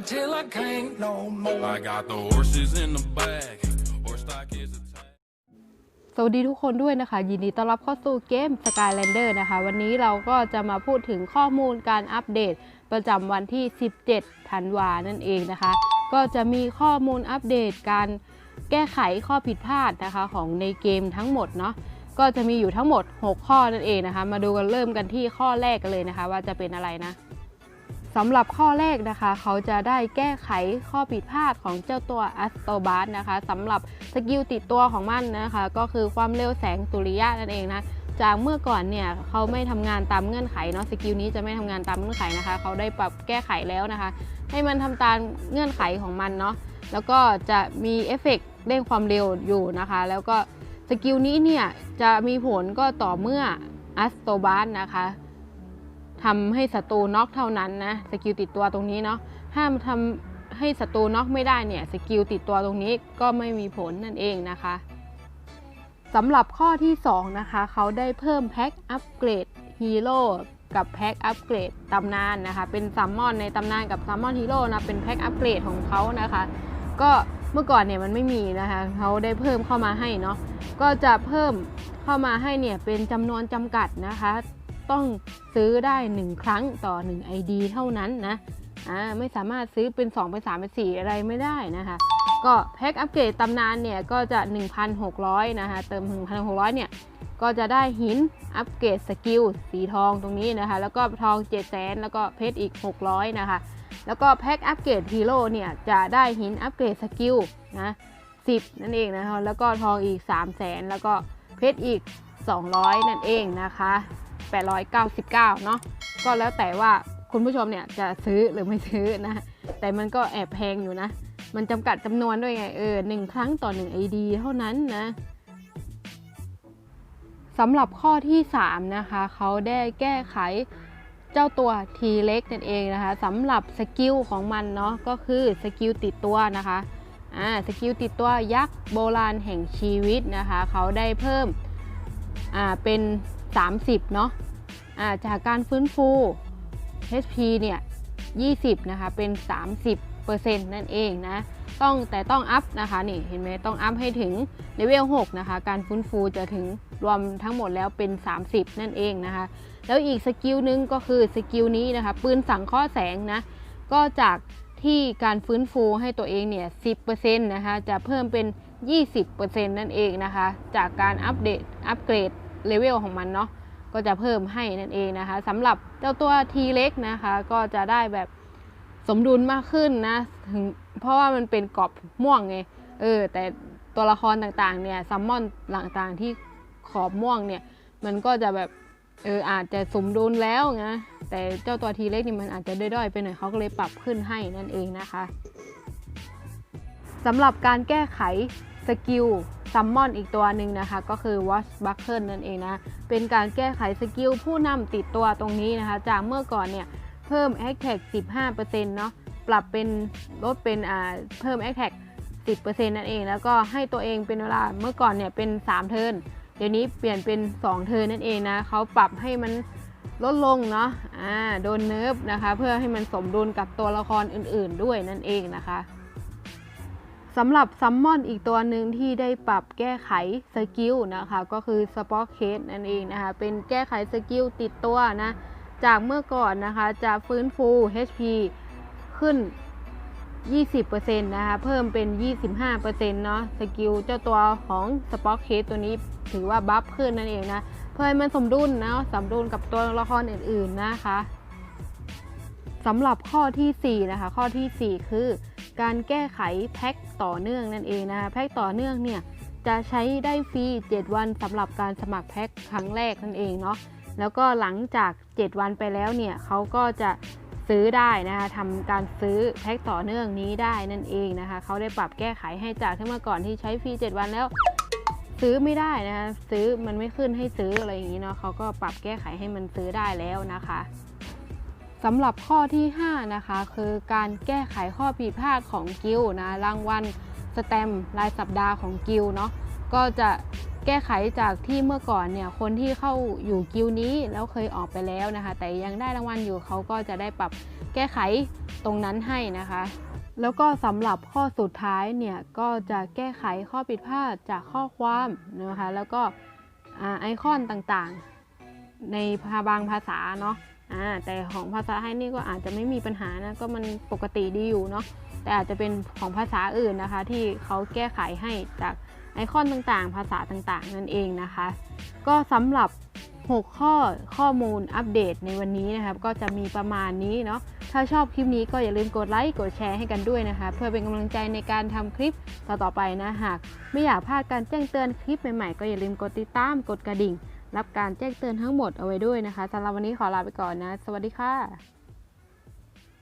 ride till I can't no more. I got the horses in the back. Horse stock is attached. สวัสดีทุกคนด้วยนะคะ ยินดีต้อนรับเข้าสู่เกม Skylander นะคะ วันนี้เราก็จะมาพูดถึงข้อมูลการอัปเดต ประจำวันที่ 17 ธันวานั่นเองนะคะ ก็จะมีข้อมูลอัปเดตการแก้ไขข้อผิดพลาดนะคะของในเกมทั้งหมดเนาะก็จะมีอยู่ทั้งหมด 6 ข้อนั่นเองนะคะ มาดูกันเริ่มกันที่ข้อแรกกันเลยนะคะ ว่าจะเป็นอะไรนะ สำหรับข้อแรกนะคะ เขาจะได้แก้ไขข้อผิดพลาดของเจ้าตัวอัสโตบาสนะคะสำหรับสกิลติดตัวของมันนะคะ ก็คือความเร็วแสงสุริยะนั่นเองนะจากเมื่อก่อนเนี่ยเขาไม่ทำงานตามเงื่อนไขเนาะสกิลนี้จะไม่ทำงานตามเงื่อนไขนะคะ เขาได้ปรับแก้ไขแล้วนะคะ ให้มันทำตามเงื่อนไขของมันเนาะแล้วก็จะมีเอฟเฟกต์เร่งความเร็วอยู่นะคะ แล้วก็สกิลนี้เนี่ยจะมีผลก็ต่อเมื่ออัสโตบาสนะคะ ทำให้ศัตรูน็อกเท่านั้นนะสกิลติดตัวตรงนี้เนาะห้ามทำให้ศัตรูน็อกไม่ได้เนี่ยสกิลติดตัวตรงนี้ก็ไม่มีผลนั่นเองนะคะสำหรับข้อที่ 2 นะคะ เขาได้เพิ่มแพ็คอัปเกรดฮีโร่กับแพ็คอัปเกรดตำนานนะคะ เป็นซัมมอนในตำนานกับซัมมอนฮีโร่นะ เป็นแพ็คอัปเกรดของเขานะคะ ก็เมื่อก่อนเนี่ยมันไม่มีนะคะ เขาได้เพิ่มเข้ามาให้เนาะ ก็จะเพิ่มเข้ามาให้เนี่ยเป็นจำนวนจำกัดนะคะ ต้องซื้อได้ 1 ครั้งต่อ 1 ID เท่านั้นนะอ่าไม่สามารถซื้อเป็น 2 เป็น 3 เป็น 4 อะไรไม่ได้นะคะ ก็แพ็คอัปเกรดตำนานเนี่ยก็จะ 1,600 นะคะ เติม 1,600 เนี่ย ก็จะได้หินอัปเกรดสกิลสีทองตรงนี้นะคะ แล้วก็ทอง 7 0 0 0 0แล้วก็เพชรอีก 600 นะคะ แล้วก็แพ็คอัปเกรดฮีโร่เนี่ยจะได้หินอัปเกรดสกิลนะ10 นั่นเองนะคะ แล้วก็ทองอีก 300,000 แล้วก็เพชรอีก 200 นั่นเองนะคะ 899 เนาะก็แล้วแต่ว่าคุณผู้ชมเนี่ยจะซื้อหรือไม่ซื้อนะ แต่มันก็แอบแพงอยู่นะ มันจำกัดจำนวนด้วยไงเออหนึ่งครั้งต่อ 1 ID เท่านั้นนะสำหรับข้อที่ 3 นะคะเขาได้แก้ไขเจ้าตัว T เล็กนั่นเองนะคะสำหรับสกิลของมันเนาะก็คือสกิลติดตัวนะคะอ่าสกิลติดตัวยักษ์โบราณแห่งชีวิตนะคะเขาได้เพิ่มอ่าเป็น 30 เนาะอ่าจากการฟื้นฟู HP เนี่ย 20 นะคะ เป็น 30%นั่นเองนะ ต้องแต่ต้องอัพนะคะ นี่เห็นไหมต้องอัพให้ถึงเลเวล 6 นะคะ การฟื้นฟูจะถึงรวมทั้งหมดแล้วเป็น 30 นั่นเองนะคะ แล้วอีกสกิลหนึงก็คือสกิลนี้นะคะ ปืนสังเคราะห์แสงนะ ก็จากที่การฟื้นฟูให้ตัวเองเนี่ย 10%นะคะ จะเพิ่มเป็น 20%นั่นเองนะคะ จากการอัปเดต อัปเกรด เลเวลของมันเนาะก็จะเพิ่มให้นั่นเองนะคะสำหรับเจ้าตัวทีเล็กนะคะก็จะได้แบบสมดุลมากขึ้นนะถึงเพราะว่ามันเป็นกรอบม่วงไงเออแต่ตัวละครต่างๆเนี่ยซัมมอนต่างๆที่ขอบม่วงเนี่ยมันก็จะแบบเอออาจจะสมดุลแล้วนะแต่เจ้าตัวทีเล็กนี่มันอาจจะด้อยๆไปหน่อยเขาก็เลยปรับขึ้นให้นั่นเองนะคะสำหรับการแก้ไขสกิล ซัมมอนอีกตัวหนึ่งนะคะ ก็คือ Watch Buckle นั่นเองนะ เป็นการแก้ไขสกิลผู้นำติดตัวตรงนี้นะคะ จากเมื่อก่อนเนี่ย เพิ่ม a t t a c 15%เนาะปรับเป็นลดเป็นอ่าเพิ่ม a t t a c 10%นั่นเอง แล้วก็ให้ตัวเองเป็นเวลาเมื่อก่อนเนี่ยเป็น 3 เทิร์นเดี๋ยวนี้เปลี่ยนเป็น 2 เทิร์นนั่นเองนะเขาปรับให้มันลดลงเนาะอ่าโดนเนิร์ฟนะคะ เพื่อให้มันสมดุลกับตัวละครอื่น ๆ ด้วยนั่นเองนะคะ สำหรับซัมมอนอีกตัวหนึ่งที่ได้ปรับแก้ไขสกิลนะคะ ก็คือสปอ k เคสนั่นเองนะคะ เป็นแก้ไขสกิลติดตัวนะ จากเมื่อก่อนนะคะจะฟื้นฟู HP ขึ้น 20%นะคะเพิ่มเป็น 25%เนาะสกิลเจ้าตัวของสปอ k เคสตัวนี้ถือว่าบัฟขึ้นนั่นเองนะ เพื่อให้มันสมดุลนะสมดุลกับตัวละครอื่นๆนะคะสำหรับข้อทีสี่4 นะคะ ข้อทีสี่ 4 คือการแก้ไขแพ็ค ต่อเนื่องนั่นเองนะคะแพ็คต่อเนื่องเนี่ยจะใช้ได้ฟรี 7 วันสำหรับการสมัครแพ็คครั้งแรกนั่นเองเนาะแล้วก็หลังจาก 7 วันไปแล้วเนี่ยเขาก็จะซื้อได้นะคะทำการซื้อแพ็คต่อเนื่องนี้ได้นั่นเองนะคะเขาได้ปรับแก้ไขให้จากที่เมื่อก่อนที่ใช้ฟรี 7 วันแล้ว ซื้อไม่ได้นะคะซื้อมันไม่ขึ้นให้ซื้ออะไรอย่างนี้เนาะเขาก็ปรับแก้ไขให้มันซื้อได้แล้วนะคะ สำหรับข้อที่ 5 นะคะ คือการแก้ไขข้อผิดพลาดของกิลนะรางวัลสแตมรายสัปดาห์ของกิลเนาะก็จะแก้ไขจากที่เมื่อก่อนเนี่ยคนที่เข้าอยู่กิวนี้แล้วเคยออกไปแล้วนะคะ แต่ยังได้รางวัลอยู่เขาก็จะได้ปรับแก้ไขตรงนั้นให้นะคะ แล้วก็สำหรับข้อสุดท้ายเนี่ยก็จะแก้ไขข้อผิดพลาดจากข้อความนะคะแล้วก็อไอคอนต่างๆ ในาบางภาษาเนาะ อ่าแต่ของภาษาไทยนี่ก็อาจจะไม่มีปัญหานะก็มันปกติดีอยู่เนาะแต่อาจจะเป็นของภาษาอื่นนะคะ ที่เขาแก้ไขให้จากไอคอนต่างๆ ภาษาต่างๆ นั่นเองนะคะ ก็สำหรับ 6 ข้อข้อมูลอัปเดตในวันนี้นะครับ ก็จะมีประมาณนี้เนาะถ้าชอบคลิปนี้ก็อย่าลืมกดไลค์กดแชร์ให้กันด้วยนะคะ เพื่อเป็นกำลังใจในการทำคลิปต่อๆไปนะหาก ไม่อยากพลาดการแจ้งเตือนคลิปใหม่ๆ ก็อย่าลืมกดติดตามกดกระดิ่ง รับการแจ้งเตือนทั้งหมดเอาไว้ด้วยนะคะสำหรับวันนี้ขอลาไปก่อนนะ สวัสดีค่ะ